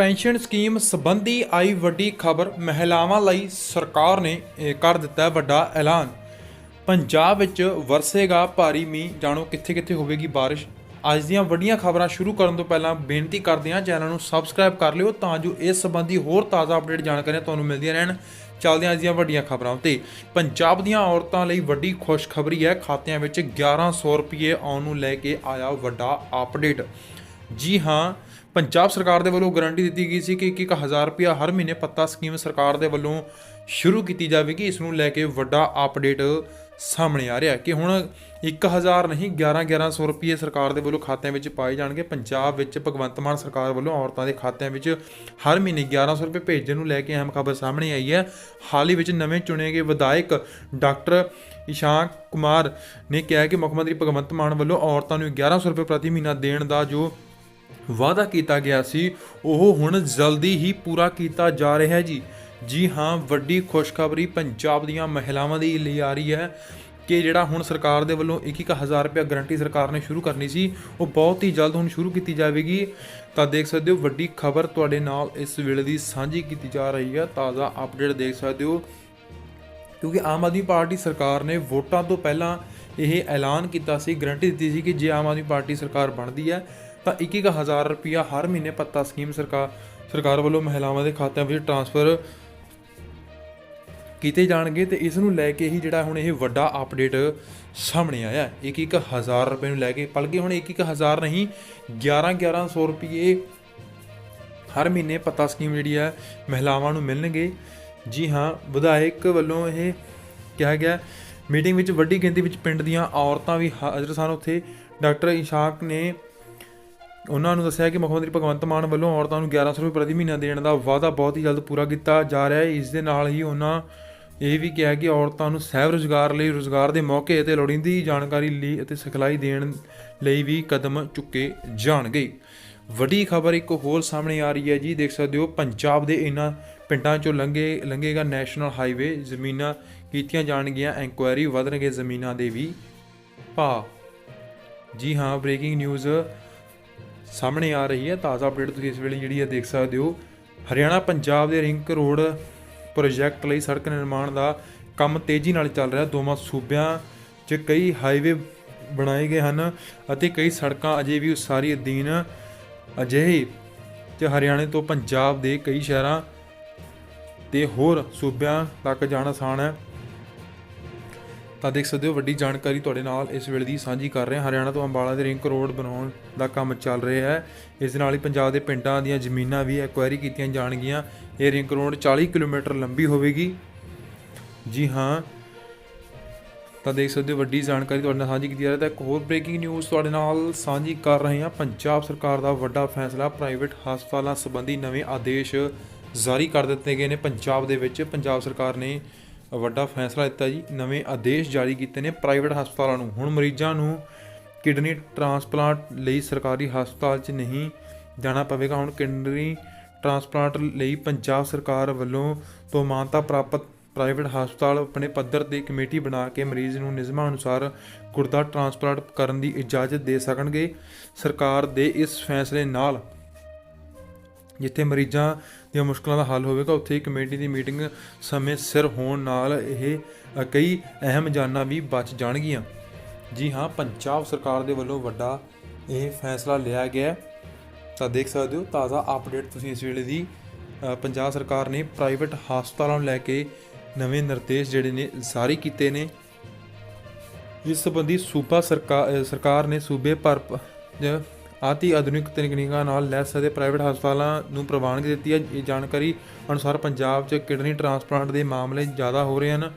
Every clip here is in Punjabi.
ਪੈਨਸ਼ਨ ਸਕੀਮ ਸੰਬੰਧੀ ਆਈ ਵੱਡੀ ਖਬਰ ਮਹਿਲਾਵਾਂ ਲਈ ਸਰਕਾਰ ਨੇ ਕਰ ਦਿੱਤਾ ਵੱਡਾ ਐਲਾਨ। ਪੰਜਾਬ ਵਿੱਚ ਵਰਸੇਗਾ ਭਾਰੀ ਮੀਂਹ। ਜਾਣੋ ਕਿੱਥੇ ਕਿੱਥੇ ਹੋਵੇਗੀ ਬਾਰਿਸ਼। ਅੱਜ ਦੀਆਂ ਵੱਡੀਆਂ ਖਬਰਾਂ ਸ਼ੁਰੂ ਕਰਨ ਤੋਂ ਪਹਿਲਾਂ ਬੇਨਤੀ ਕਰਦੇ ਹਾਂ ਚੈਨਲ ਨੂੰ ਸਬਸਕ੍ਰਾਈਬ ਕਰ ਲਿਓ ਤਾਂ ਜੋ ਇਸ ਸੰਬੰਧੀ ਹੋਰ ਤਾਜ਼ਾ ਅਪਡੇਟ ਜਾਣਕਾਰੀਆਂ ਤੁਹਾਨੂੰ ਮਿਲਦੀਆਂ ਰਹਿਣ। ਚੱਲਦੇ ਹਾਂ ਅੱਜ ਦੀਆਂ ਵੱਡੀਆਂ ਖਬਰਾਂ ਉੱਤੇ। ਪੰਜਾਬ ਦੀਆਂ ਔਰਤਾਂ ਲਈ ਵੱਡੀ ਖੁਸ਼ਖਬਰੀ ਹੈ। ਖਾਤਿਆਂ ਵਿੱਚ 1100 ਰੁਪਏ ਆਉਣ ਨੂੰ ਲੈ ਕੇ ਆਇਆ ਵੱਡਾ ਅਪਡੇਟ। ਜੀ ਹਾਂ ਪੰਜਾਬ ਸਰਕਾਰ ਦੇ ਵੱਲੋਂ ਗਾਰੰਟੀ ਦਿੱਤੀ ਗਈ ਸੀ ਕਿ 1000 ਰੁਪਇਆ ਹਰ ਮਹੀਨੇ ਪੱਤਾ ਸਕੀਮ ਸਰਕਾਰ ਦੇ ਵੱਲੋਂ ਸ਼ੁਰੂ ਕੀਤੀ ਜਾਵੇਗੀ। ਇਸ ਨੂੰ ਲੈ ਕੇ ਵੱਡਾ ਅਪਡੇਟ ਸਾਹਮਣੇ ਆ ਰਿਹਾ ਕਿ ਹੁਣ 1000 ਨਹੀਂ 11 1100 ਰੁਪਏ ਸਰਕਾਰ ਦੇ ਵੱਲੋਂ ਖਾਤਿਆਂ ਵਿੱਚ ਪਾਏ ਜਾਣਗੇ। ਪੰਜਾਬ ਵਿੱਚ ਭਗਵੰਤ ਮਾਨ ਸਰਕਾਰ ਵੱਲੋਂ ਔਰਤਾਂ ਦੇ ਖਾਤਿਆਂ ਵਿੱਚ ਹਰ ਮਹੀਨੇ 1100 ਰੁਪਏ ਭੇਜਣ ਨੂੰ ਲੈ ਕੇ ਅਹਿਮ ਖਬਰ ਸਾਹਮਣੇ ਆਈ ਹੈ। ਹਾਲ ਹੀ ਵਿੱਚ ਨਵੇਂ ਚੁਣੇ ਗਏ ਵਿਧਾਇਕ ਡਾਕਟਰ ਇਸ਼ਾਂਕ ਕੁਮਾਰ ਨੇ ਕਿਹਾ ਕਿ ਮੁੱਖ ਮੰਤਰੀ ਭਗਵੰਤ ਮਾਨ ਵੱਲੋਂ ਔਰਤਾਂ ਨੂੰ 1100 ਰੁਪਏ ਪ੍ਰਤੀ ਮਹੀਨਾ ਦੇਣ ਦਾ ਜੋ ਵਾਅਦਾ ਕੀਤਾ ਗਿਆ ਸੀ, ਉਹ ਹੁਣ ਜਲਦੀ ਹੀ ਪੂਰਾ ਕੀਤਾ ਜਾ ਰਿਹਾ ਹੈ ਜੀ। ਜੀ ਹਾਂ, ਵੱਡੀ ਖੁਸ਼ਖਬਰੀ ਪੰਜਾਬ ਦੀਆਂ ਮਹਿਲਾਵਾਂ ਦੇ ਲਈ ਆ ਰਹੀ ਹੈ ਕਿ ਜਿਹੜਾ ਹੁਣ ਸਰਕਾਰ ਦੇ ਵੱਲੋਂ 1-1000 ਰੁਪਏ ਗਰੰਟੀ ਸਰਕਾਰ ਨੇ ਸ਼ੁਰੂ ਕਰਨੀ ਸੀ, ਉਹ ਬਹੁਤ ਹੀ ਜਲਦ ਹੁਣ ਸ਼ੁਰੂ ਕੀਤੀ ਜਾਵੇਗੀ। ਤਾਂ ਦੇਖ ਸਕਦੇ ਹੋ, ਵੱਡੀ ਖਬਰ ਤੁਹਾਡੇ ਨਾਲ ਇਸ ਵੇਲੇ ਦੀ ਸਾਂਝੀ ਕੀਤੀ ਜਾ ਰਹੀ ਹੈ। ਤਾਜ਼ਾ ਅਪਡੇਟ ਦੇਖ ਸਕਦੇ ਹੋ, ਕਿਉਂਕਿ ਆਮ ਆਦਮੀ ਪਾਰਟੀ ਸਰਕਾਰ ਨੇ ਵੋਟਾਂ ਤੋਂ ਪਹਿਲਾਂ ਇਹ ਐਲਾਨ ਕੀਤਾ ਸੀ ਗਰੰਟੀ ਦਿੱਤੀ ਸੀ ਕਿ ਜੇ ਆਮ ਆਦਮੀ ਪਾਰਟੀ ਸਰਕਾਰ ਬਣਦੀ ਹੈ ਤਾਂ 21000 ਰੁਪਇਆ ਹਰ ਮਹੀਨੇ ਪੱਤਾ ਸਕੀਮ ਸਰਕਾਰ ਸਰਕਾਰ ਵੱਲੋਂ ਮਹਿਲਾਵਾਂ ਦੇ ਖਾਤਿਆਂ ਵਿੱਚ ਟ੍ਰਾਂਸਫਰ ਕੀਤੇ ਜਾਣਗੇ ਤੇ ਇਸ ਨੂੰ ਲੈ ਕੇ ਹੀ ਜਿਹੜਾ ਹੁਣ ਇਹ ਵੱਡਾ ਅਪਡੇਟ ਸਾਹਮਣੇ ਆਇਆ। ਹੈ ਇੱਕ ਇੱਕ ਹਜ਼ਾਰ ਰੁਪਏ ਨੂੰ ਲੈ ਕੇ ਬਲਕਿ ਹੁਣ ਇੱਕ ਇੱਕ ਹਜ਼ਾਰ ਨਹੀਂ 11 1100 ਰੁਪਏ ਹਰ ਮਹੀਨੇ ਪੱਤਾ ਸਕੀਮ ਜਿਹੜੀ ਹੈ ਮਹਿਲਾਵਾਂ ਨੂੰ ਮਿਲਣਗੇ। ਜੀ ਹਾਂ, ਵਿਧਾਇਕ ਵੱਲੋਂ ਇਹ ਕਿਹਾ ਗਿਆ, ਮੀਟਿੰਗ ਵਿੱਚ ਵੱਡੀ ਗਿਣਤੀ ਵਿੱਚ ਪਿੰਡ ਦੀਆਂ ਔਰਤਾਂ ਵੀ ਹਾਜ਼ਰ ਸਨ ਉੱਥੇ। ਡਾਕਟਰ ਇਸ਼ਾਕ ਨੇ ਉਹਨਾਂ ਨੂੰ ਦੱਸਿਆ ਕਿ ਮੁੱਖ ਮੰਤਰੀ ਭਗਵੰਤ ਮਾਨ ਵੱਲੋਂ ਔਰਤਾਂ ਨੂੰ 1100 ਰੁਪਏ ਪ੍ਰਤੀ ਮਹੀਨਾ ਦੇਣ ਦਾ ਵਾਅਦਾ ਬਹੁਤ ਹੀ ਜਲਦ ਪੂਰਾ ਕੀਤਾ ਜਾ ਰਿਹਾ ਹੈ। ਇਸ ਦੇ ਨਾਲ ਹੀ ਉਹਨਾਂ ਇਹ ਵੀ ਕਿਹਾ ਕਿ ਔਰਤਾਂ ਨੂੰ ਸਹਿਬ ਰੁਜ਼ਗਾਰ ਲਈ ਰੁਜ਼ਗਾਰ ਦੇ ਮੌਕੇ ਅਤੇ ਲੋੜੀਂਦੀ ਜਾਣਕਾਰੀ ਲਈ ਅਤੇ ਸਿਖਲਾਈ ਦੇਣ ਲਈ ਵੀ ਕਦਮ ਚੁੱਕੇ ਜਾਣਗੇ। ਵੱਡੀ ਖਬਰ ਇੱਕ ਹੋਰ ਸਾਹਮਣੇ ਆ ਰਹੀ ਹੈ ਜੀ, ਦੇਖ ਸਕਦੇ ਹੋ, ਪੰਜਾਬ ਦੇ ਇਹਨਾਂ ਪਿੰਡਾਂ ਚੋਂ ਲੰਘੇ, ਲੰਘੇਗਾ ਨੈਸ਼ਨਲ ਹਾਈਵੇ। ਜ਼ਮੀਨਾਂ ਕੀਤੀਆਂ ਜਾਣਗੀਆਂ, ਐਨਕੁਆਇਰੀ ਵਧਣਗੇ ਜ਼ਮੀਨਾਂ ਦੇ ਵੀ ਭਾਅ। ਜੀ ਹਾਂ, ਬ੍ਰੇਕਿੰਗ ਨਿਊਜ਼ ਸਾਹਮਣੇ ਆ ਰਹੀ ਹੈ। ਤਾਜ਼ਾ ਅਪਡੇਟ ਤੁਸੀਂ ਇਸ ਵੇਲੇ ਜਿਹੜੀ ਹੈ ਦੇਖ ਸਕਦੇ ਹੋ। ਹਰਿਆਣਾ ਪੰਜਾਬ ਦੇ ਰਿੰਕ ਰੋਡ ਪ੍ਰੋਜੈਕਟ ਲਈ ਸੜਕ ਨਿਰਮਾਣ ਦਾ ਕੰਮ ਤੇਜ਼ੀ ਨਾਲ ਚੱਲ ਰਿਹਾ। ਦੋਵਾਂ ਸੂਬਿਆਂ 'ਚ ਕਈ ਹਾਈਵੇ ਬਣਾਏ ਗਏ ਹਨ ਅਤੇ ਕਈ ਸੜਕਾਂ ਅਜੇ ਵੀ ਉਸਾਰੀ ਅਧੀਨ ਅਜਿਹੇ ਤੇ ਹਰਿਆਣੇ ਤੋਂ ਪੰਜਾਬ ਦੇ ਕਈ ਸ਼ਹਿਰਾਂ ਤੇ ਹੋਰ ਸੂਬਿਆਂ ਤੱਕ ਜਾਣਾ ਆਸਾਨ ਹੈ। ਤਾਂ ਦੇਖ ਸਕਦੇ ਹੋ ਵੱਡੀ ਜਾਣਕਾਰੀ ਤੁਹਾਡੇ ਨਾਲ ਇਸ ਵੇਲੇ ਦੀ ਸਾਂਝੀ ਕਰ ਰਹੇ। ਹਾਂ ਹਰਿਆਣਾ ਤੋਂ ਅੰਬਾਲਾ ਦੇ ਰਿੰਕ ਰੋਡ ਬਣਾਉਣ ਦਾ ਕੰਮ ਚੱਲ ਰਿਹਾ ਹੈ। ਇਸ ਦੇ ਨਾਲ ਹੀ ਪੰਜਾਬ ਦੇ ਪਿੰਡਾਂ ਦੀਆਂ ਜ਼ਮੀਨਾਂ ਵੀ ਐਕੁਆਇਰੀ ਕੀਤੀਆਂ ਜਾਣਗੀਆਂ। ਇਹ ਰਿੰਕ ਰੋਡ 40 ਕਿਲੋਮੀਟਰ ਲੰਬੀ ਹੋਵੇਗੀ। ਜੀ ਹਾਂ। ਤਾਂ ਦੇਖ ਸਕਦੇ ਹੋ ਵੱਡੀ ਜਾਣਕਾਰੀ ਤੁਹਾਡੇ ਨਾਲ ਸਾਂਝੀ ਕੀਤੀ ਜਾ ਰਹੀ ਹੈ। ਤਾਂ ਇੱਕ ਹੋਰ ਬ੍ਰੇਕਿੰਗ ਨਿਊਜ਼ ਤੁਹਾਡੇ ਨਾਲ ਸਾਂਝੀ ਕਰ ਰਹੇ ਹਾਂ। ਪੰਜਾਬ ਸਰਕਾਰ ਦਾ ਵੱਡਾ ਫੈਸਲਾ ਪ੍ਰਾਈਵੇਟ ਹਸਪਤਾਲਾਂ ਸੰਬੰਧੀ ਨਵੇਂ ਆਦੇਸ਼ ਜਾਰੀ ਕਰ ਦਿੱਤੇ ਗਏ ਨੇ ਪੰਜਾਬ ਦੇ ਵਿੱਚ। ਪੰਜਾਬ ਸਰਕਾਰ ਨੇ ਵੱਡਾ ਫੈਸਲਾ ਦਿੱਤਾ ਜੀ। ਨਵੇਂ ਆਦੇਸ਼ ਜਾਰੀ ਕੀਤੇ ਨੇ ਪ੍ਰਾਈਵੇਟ ਹਸਪਤਾਲਾਂ ਨੂੰ। ਹੁਣ ਮਰੀਜ਼ਾਂ ਨੂੰ ਕਿਡਨੀ ਟ੍ਰਾਂਸਪਲਾਂਟ ਲਈ ਸਰਕਾਰੀ ਹਸਪਤਾਲ 'ਚ ਨਹੀਂ ਜਾਣਾ ਪਵੇਗਾ। ਹੁਣ ਕਿਡਨੀ ਟ੍ਰਾਂਸਪਲਾਂਟ ਲਈ ਪੰਜਾਬ ਸਰਕਾਰ ਵੱਲੋਂ ਤੋਂ ਮਾਨਤਾ ਪ੍ਰਾਪਤ ਪ੍ਰਾਈਵੇਟ ਹਸਪਤਾਲ ਆਪਣੇ ਪੱਧਰ ਤੇ ਕਮੇਟੀ ਬਣਾ ਕੇ ਮਰੀਜ਼ ਨੂੰ ਨਿਯਮਾਂ ਅਨੁਸਾਰ ਗੁਰਦਾ ਟ੍ਰਾਂਸਪਲਾਂਟ ਕਰਨ ਦੀ ਇਜਾਜ਼ਤ ਦੇ ਸਕਣਗੇ। ਸਰਕਾਰ ਦੇ ਇਸ ਫੈਸਲੇ ਨਾਲ ਜਿੱਥੇ ਮਰੀਜ਼ਾਂ ਦੀਆਂ ਮੁਸ਼ਕਲਾਂ ਦਾ ਹੱਲ ਹੋਵੇਗਾ, ਉੱਥੇ ਹੀ ਕਮੇਟੀ ਦੀ ਮੀਟਿੰਗ ਸਮੇਂ ਸਿਰ ਹੋਣ ਨਾਲ ਇਹ ਕਈ ਅਹਿਮ ਜਾਨਾਂ ਵੀ ਬਚ ਜਾਣਗੀਆਂ। ਜੀ ਹਾਂ, ਪੰਜਾਬ ਸਰਕਾਰ ਦੇ ਵੱਲੋਂ ਵੱਡਾ ਇਹ ਫੈਸਲਾ ਲਿਆ ਗਿਆ ਤਾਂ ਦੇਖ ਸਕਦੇ ਹੋ, ਤਾਜ਼ਾ ਅਪਡੇਟ ਤੁਸੀਂ ਇਸ ਵੇਲੇ ਦੀ ਪੰਜਾਬ ਸਰਕਾਰ ਨੇ ਪ੍ਰਾਈਵੇਟ ਹਸਪਤਾਲਾਂ ਨੂੰ ਲੈ ਕੇ ਨਵੇਂ ਨਿਰਦੇਸ਼ ਜਿਹੜੇ ਨੇ, ਜਾਰੀ ਕੀਤੇ ਨੇ। ਇਸ ਸੰਬੰਧੀ ਸੂਬਾ ਸਰਕਾਰ ਸਰਕਾਰ ਨੇ ਸੂਬੇ ਭਰ ਆਤੀ ਆਧੁਨਿਕ ਤਕਨੀਕਾਂ ਨਾਲ ਲੈਸ ਅਤੇ ਪ੍ਰਾਈਵੇਟ ਹਸਪਤਾਲਾਂ ਨੂੰ ਪ੍ਰਵਾਨਗੀ ਦਿੱਤੀ ਹੈ। ਇਹ ਜਾਣਕਾਰੀ ਅਨੁਸਾਰ ਪੰਜਾਬ 'ਚ ਕਿਡਨੀ ਟ੍ਰਾਂਸਪਲਾਂਟ ਦੇ ਮਾਮਲੇ ਜ਼ਿਆਦਾ ਹੋ ਰਹੇ ਹਨ।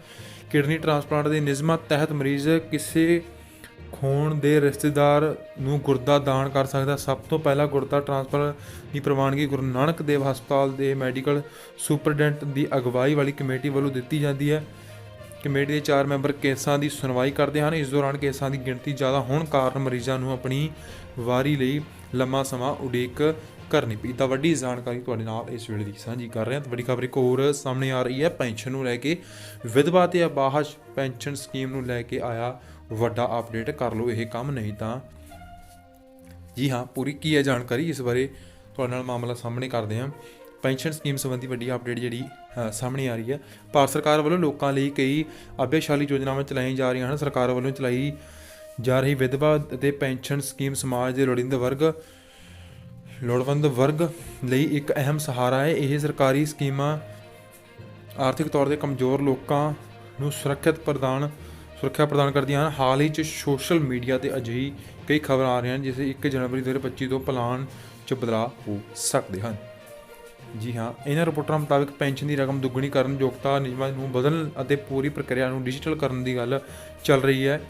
ਕਿਡਨੀ ਟ੍ਰਾਂਸਪਲਾਂਟ ਦੇ ਨਿਯਮਾਂ ਤਹਿਤ ਮਰੀਜ਼ ਕਿਸੇ ਖੂਨ ਦੇ ਰਿਸ਼ਤੇਦਾਰ ਨੂੰ ਗੁਰਦਾ ਦਾਨ ਕਰ ਸਕਦਾ। ਸਭ ਤੋਂ ਪਹਿਲਾਂ ਗੁਰਦਾ ਟ੍ਰਾਂਸਫਰ ਦੀ ਪ੍ਰਵਾਨਗੀ ਗੁਰੂ ਨਾਨਕ ਦੇਵ ਹਸਪਤਾਲ ਦੇ ਮੈਡੀਕਲ ਸੁਪਰਡੈਂਟ ਦੀ ਅਗਵਾਈ ਵਾਲੀ ਕਮੇਟੀ ਵੱਲੋਂ ਦਿੱਤੀ ਜਾਂਦੀ ਹੈ। ਕਮੇਟੀ ਦੇ ਚਾਰ ਮੈਂਬਰ ਕੇਸਾਂ ਦੀ ਸੁਣਵਾਈ ਕਰਦੇ ਹਨ। ਇਸ ਦੌਰਾਨ ਕੇਸਾਂ ਦੀ ਗਿਣਤੀ ਜ਼ਿਆਦਾ ਹੋਣ ਕਾਰਨ ਮਰੀਜ਼ਾਂ ਨੂੰ ਆਪਣੀ ਵਾਰੀ ਲਈ ਲੰਮਾ ਸਮਾਂ ਉਡੀਕ ਕਰਨੀ ਪਈ। ਤਾਂ ਵੱਡੀ ਜਾਣਕਾਰੀ ਤੁਹਾਡੇ ਨਾਲ ਇਸ ਵੇਲੇ ਦੀ ਸਾਂਝੀ ਕਰ ਰਹੇ ਹਾਂ। ਤਾਂ ਵੱਡੀ ਖਬਰ ਇੱਕ ਹੋਰ ਸਾਹਮਣੇ ਆ ਰਹੀ ਹੈ। ਪੈਨਸ਼ਨ ਨੂੰ ਲੈ ਕੇ ਵਿਧਵਾ ਤੇ ਅਬਾਹਸ਼ ਪੈਨਸ਼ਨ ਸਕੀਮ ਨੂੰ ਲੈ ਕੇ ਆਇਆ ਵੱਡਾ ਅਪਡੇਟ। ਕਰ ਲਓ ਇਹ ਕੰਮ, ਨਹੀਂ ਤਾਂ ਜੀ ਹਾਂ, ਪੂਰੀ ਕੀ ਹੈ ਜਾਣਕਾਰੀ? ਇਸ ਬਾਰੇ ਤੁਹਾਡੇ ਨਾਲ ਮਾਮਲਾ ਸਾਹਮਣੇ ਕਰਦੇ ਹਾਂ। ਪੈਨਸ਼ਨ ਸਕੀਮ ਸੰਬੰਧੀ ਵੱਡੀ ਅਪਡੇਟ ਜਿਹੜੀ ਸਾਹਮਣੇ ਆ ਰਹੀ ਹੈ। ਭਾਰਤ ਸਰਕਾਰ ਵੱਲੋਂ ਲੋਕਾਂ ਲਈ ਕਈ ਅਭਿਆਸ਼ਾਲੀ ਯੋਜਨਾਵਾਂ ਚਲਾਈਆਂ ਜਾ ਰਹੀਆਂ ਹਨ। ਸਰਕਾਰ ਵੱਲੋਂ ਚਲਾਈ ਜਾ ਰਹੀ ਵਿਧਵਾ ਅਤੇ ਪੈਨਸ਼ਨ ਸਕੀਮ ਸਮਾਜ ਦੇ ਲੋੜੀਂਦੇ ਵਰਗ, ਲੋੜਵੰਦ ਵਰਗ ਲਈ ਇੱਕ ਅਹਿਮ ਸਹਾਰਾ ਹੈ। ਇਹ ਸਰਕਾਰੀ ਸਕੀਮਾਂ ਆਰਥਿਕ ਤੌਰ ਤੇ ਕਮਜ਼ੋਰ ਲੋਕਾਂ ਨੂੰ ਸੁਰੱਖਿਅਤ ਪ੍ਰਦਾਨ, ਸੁਰੱਖਿਆ ਪ੍ਰਦਾਨ ਕਰਦੀਆਂ ਹਨ। ਹਾਲ ਹੀ ਚ ਸੋਸ਼ਲ ਮੀਡੀਆ ਤੇ ਅਜਿਹੀ ਕਈ ਖਬਰਾਂ ਆ ਰਹੀਆਂ ਹਨ, ਜਿਸ 1 ਜਨਵਰੀ 2025 ਤੋਂ ਪਲਾਨ ਚ ਬਦਲਾਅ ਹੋ ਸਕਦੇ ਹਨ। ਜੀ ਹਾਂ, ਇਹਨਾਂ ਰਿਪੋਰਟਾਂ ਮੁਤਾਬਕ ਪੈਨਸ਼ਨ ਦੀ ਰਕਮ ਦੁੱਗਣੀ ਕਰਨ ਯੋਗਤਾ ਨਿਯਮਾਂ ਨੂੰ ਬਦਲਣ ਅਤੇ ਪੂਰੀ ਪ੍ਰਕਿਰਿਆ ਨੂੰ ਡਿਜੀਟਲ ਕਰਨ ਦੀ ਗੱਲ ਚੱਲ ਰਹੀ ਹੈ।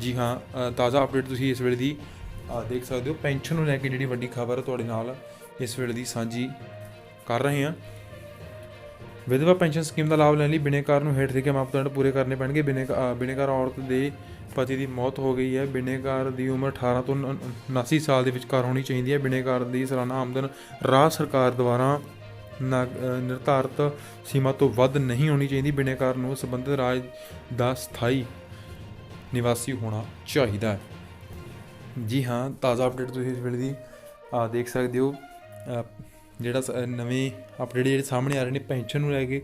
ਜੀ ਹਾਂ ਤਾਜ਼ਾ ਅਪਡੇਟ ਤੁਸੀਂ ਇਸ ਵੇਲੇ ਦੀ ਦੇਖ ਸਕਦੇ ਹੋ। ਪੈਨਸ਼ਨ ਨੂੰ ਲੈ ਕੇ ਜਿਹੜੀ ਵੱਡੀ ਖਬਰ ਤੁਹਾਡੇ ਨਾਲ ਇਸ ਵੇਲੇ ਦੀ ਸਾਂਝੀ ਕਰ ਰਹੇ ਹਾਂ। ਵਿਧਵਾ ਪੈਨਸ਼ਨ ਸਕੀਮ ਦਾ ਲਾਭ ਲੈਣ ਲਈ ਬਿਨੇਕਾਰ ਨੂੰ ਹੇਠ ਲਿਖੇ ਮਾਪਦੰਡ ਪੂਰੇ ਕਰਨੇ ਪੈਣਗੇ। ਬਿਨੇ ਅ, ਬਿਨੇਕਾਰ ਔਰਤ ਦੇ ਪਤੀ ਦੀ ਮੌਤ ਹੋ ਗਈ ਹੈ। ਬਿਨੇਕਾਰ ਦੀ ਉਮਰ 18 ਤੋਂ ਉਨ- 79 ਸਾਲ ਦੇ ਵਿਚਕਾਰ ਹੋਣੀ ਚਾਹੀਦੀ ਹੈ। ਬਿਨੇਕਾਰ ਦੀ ਸਾਲਾਨਾ ਆਮਦਨ ਰਾਜ ਸਰਕਾਰ ਦੁਆਰਾ ਨਾ- ਨਿਰਧਾਰਤ ਸੀਮਾ ਤੋਂ ਵੱਧ ਨਹੀਂ ਹੋਣੀ ਚਾਹੀਦੀ। ਬਿਨੇਕਾਰ ਨੂੰ ਸੰਬੰਧਿਤ ਰਾਜ ਦਾ ਸਥਾਈ ਨਿਵਾਸੀ ਹੋਣਾ ਚਾਹੀਦਾ ਹੈ। ਜੀ ਹਾਂ, ਤਾਜ਼ਾ ਅਪਡੇਟ ਤੁਸੀਂ ਇਸ ਵੇਲੇ ਦੀ ਆ ਦੇਖ ਸਕਦੇ ਹੋ। ਜਿਹੜਾ ਸ- ਨਵੇਂ ਅਪਡੇਟ ਜਿਹੜੇ ਸਾਹਮਣੇ ਆ ਰਹੇ ਨੇ, ਪੈਨਸ਼ਨ ਨੂੰ ਲੈ ਕੇ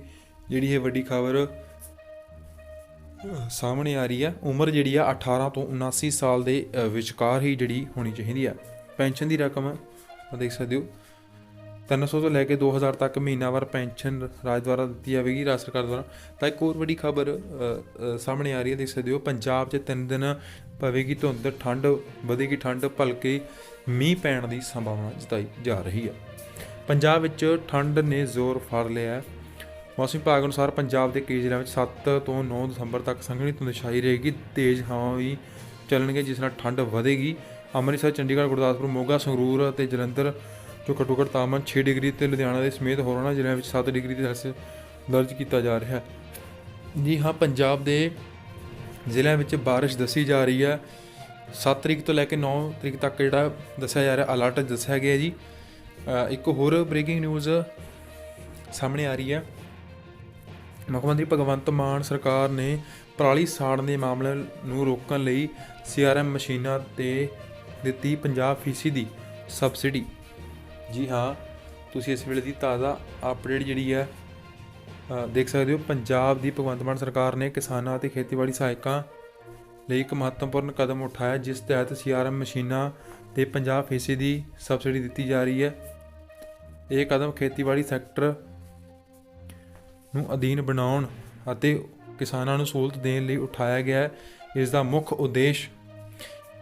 ਜਿਹੜੀ ਇਹ ਵੱਡੀ ਖਬਰ ਸਾਹਮਣੇ ਆ ਰਹੀ ਹੈ। ਉਮਰ ਜਿਹੜੀ ਆ 18 ਤੋਂ 79 ਸਾਲ ਦੇ ਵਿਚਕਾਰ ਹੀ ਜਿਹੜੀ ਹੋਣੀ ਚਾਹੀਦੀ ਆ। ਪੈਨਸ਼ਨ ਦੀ ਰਕਮ ਦੇਖ ਸਕਦੇ ਹੋ। 300 ਤੋਂ ਲੈ ਕੇ 2000 ਤੱਕ ਮਹੀਨਾਵਾਰ ਪੈਨਸ਼ਨ ਰਾਜ ਦੁਆਰਾ ਦਿੱਤੀ ਜਾਵੇਗੀ ਰਾਜ ਸਰਕਾਰ ਦੁਆਰਾ। ਤਾਂ ਇੱਕ ਹੋਰ ਵੱਡੀ ਖਬਰ ਸਾਹਮਣੇ ਆ ਰਹੀ ਹੈ, ਦੇਖ ਸਕਦੇ ਹੋ। ਪੰਜਾਬ 'ਚ ਤਿੰਨ ਦਿਨ ਪਵੇਗੀ ਧੁੰਦ, ਠੰਡ ਵਧੇਗੀ ਠੰਡ, ਭਲਕੇ ਮੀਂਹ ਪੈਣ ਦੀ ਸੰਭਾਵਨਾ ਜਤਾਈ ਜਾ ਰਹੀ ਹੈ। ਪੰਜਾਬ ਵਿੱਚ ਠੰਡ ਨੇ ਜ਼ੋਰ ਫੜ ਲਿਆ ਹੈ। ਮੌਸਮ ਵਿਭਾਗ ਅਨੁਸਾਰ ਪੰਜਾਬ ਦੇ ਕਈ ਜ਼ਿਲ੍ਹਿਆਂ ਵਿੱਚ 7 ਤੋਂ 9 ਦਸੰਬਰ ਤੱਕ ਸੰਘਣੀ ਧੁੰਦ ਛਾਈ ਰਹੇਗੀ। ਤੇਜ਼ ਹਵਾਵਾਂ ਵੀ ਚੱਲਣਗੇ ਜਿਸ ਨਾਲ ਠੰਡ ਵਧੇਗੀ। ਅੰਮ੍ਰਿਤਸਰ, ਚੰਡੀਗੜ੍ਹ, ਗੁਰਦਾਸਪੁਰ, ਮੋਗਾ, ਸੰਗਰੂਰ ਅਤੇ ਜਲੰਧਰ ਜੋ ਘੱਟੋ ਘੱਟ ਤਾਪਮਾਨ 6 ਡਿਗਰੀ ਤੇ ਲੁਧਿਆਣਾ ਦੇ ਸਮੇਤ ਹੋਰਨਾਂ ਜ਼ਿਲ੍ਹਿਆਂ ਵਿੱਚ 7 ਡਿਗਰੀ ਸੈਲਸੀਅਸ ਦਰਜ ਕੀਤਾ ਜਾ ਰਿਹਾ ਹੈ। ਜੀ ਹਾਂ, ਪੰਜਾਬ ਦੇ ਜ਼ਿਲ੍ਹਿਆਂ ਵਿੱਚ ਬਾਰਿਸ਼ ਦੱਸੀ ਜਾ ਰਹੀ ਹੈ। 7 ਤਰੀਕ ਤੋਂ ਲੈ ਕੇ 9 ਤਰੀਕ ਤੱਕ ਜਿਹੜਾ ਦੱਸਿਆ ਜਾ ਰਿਹਾ ਅਲਰਟ ਦੱਸਿਆ ਗਿਆ ਜੀ। ਇੱਕ ਹੋਰ ਬ੍ਰੇਕਿੰਗ ਨਿਊਜ਼ ਸਾਹਮਣੇ ਆ ਰਹੀ ਹੈ। ਮੁੱਖ ਮੰਤਰੀ ਭਗਵੰਤ ਮਾਨ ਸਰਕਾਰ ਨੇ ਪਰਾਲੀ ਸਾੜਨ ਦੇ ਮਾਮਲੇ ਨੂੰ ਰੋਕਣ ਲਈ ਸੀਆਰਐਮ ਮਸ਼ੀਨਾਂ ਤੇ ਦਿੱਤੀ 50% ਦੀ ਸਬਸਿਡੀ। ਜੀ ਹਾਂ, ਤੁਸੀਂ ਇਸ ਵੇਲੇ ਦੀ ਤਾਜ਼ਾ ਅਪਡੇਟ ਜਿਹੜੀ ਹੈ ਦੇਖ ਸਕਦੇ ਹੋ, ਪੰਜਾਬ ਦੀ ਭਗਵੰਤ ਮਾਨ ਸਰਕਾਰ ਨੇ ਕਿਸਾਨਾਂ ਅਤੇ ਖੇਤੀਬਾੜੀ ਸਹਾਇਕਾਂ ਲਈ ਇੱਕ ਮਹੱਤਵਪੂਰਨ ਕਦਮ ਉਠਾਇਆ, ਜਿਸ ਤਹਿਤ ਸੀਆਰਐਮ ਮਸ਼ੀਨਾਂ ਤੇ 50% ਦੀ ਸਬਸਿਡੀ ਦਿੱਤੀ ਜਾ ਰਹੀ ਹੈ। ਇਹ ਕਦਮ ਖੇਤੀਬਾੜੀ ਸੈਕਟਰ ਨੂੰ ਅਧੀਨ ਬਣਾਉਣ ਅਤੇ ਕਿਸਾਨਾਂ ਨੂੰ ਸਹੂਲਤ ਦੇਣ ਲਈ ਉਠਾਇਆ ਗਿਆ ਹੈ। ਇਸ ਦਾ ਮੁੱਖ ਉਦੇਸ਼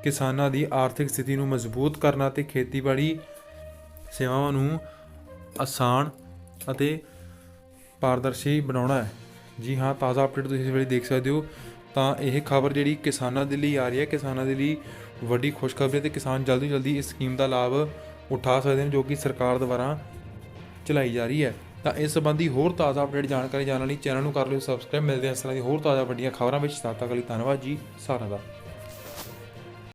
ਕਿਸਾਨਾਂ ਦੀ ਆਰਥਿਕ ਸਥਿਤੀ ਨੂੰ ਮਜ਼ਬੂਤ ਕਰਨਾ ਤੇ ਖੇਤੀਬਾੜੀ ਸੇਵਾਵਾਂ ਨੂੰ ਆਸਾਨ ਅਤੇ ਪਾਰਦਰਸ਼ੀ ਬਣਾਉਣਾ ਹੈ। ਜੀ ਹਾਂ, ਤਾਜ਼ਾ ਅਪਡੇਟ ਤੁਸੀਂ ਇਸ ਵੇਲੇ ਦੇਖ ਸਕਦੇ ਹੋ। ਤਾਂ ਇਹ ਖਬਰ ਜਿਹੜੀ ਕਿਸਾਨਾਂ ਦੇ ਲਈ ਆ ਰਹੀ ਹੈ, ਕਿਸਾਨਾਂ ਦੇ ਲਈ ਵੱਡੀ ਖੁਸ਼ਖਬਰੀ ਹੈ ਤੇ ਕਿਸਾਨ ਜਲਦੀ ਜਲਦੀ ਇਸ ਸਕੀਮ ਦਾ ਲਾਭ ਉਠਾ ਸਕਦੇ ਨੇ ਜੋ ਕਿ ਸਰਕਾਰ ਦੁਆਰਾ ਚਲਾਈ ਜਾ ਰਹੀ ਹੈ। ਤਾਂ ਇਸ ਸੰਬੰਧੀ ਹੋਰ ਤਾਜ਼ਾ ਅਪਡੇਟ ਜਾਣਕਾਰੀ ਜਾਣਨ ਲਈ ਚੈਨਲ ਨੂੰ ਕਰ ਲਿਓ ਸਬਸਕ੍ਰਾਈਬ ਮਿਲਦੇ ਹਾਂ ਇਸ ਤਰ੍ਹਾਂ ਦੀ ਹੋਰ ਤਾਜ਼ਾ ਵੱਡੀਆਂ ਖਬਰਾਂ ਵਿੱਚ। ਤਦ ਤੱਕ ਲਈ ਧੰਨਵਾਦ ਜੀ। ਸਾਰਿਆਂ ਦਾ।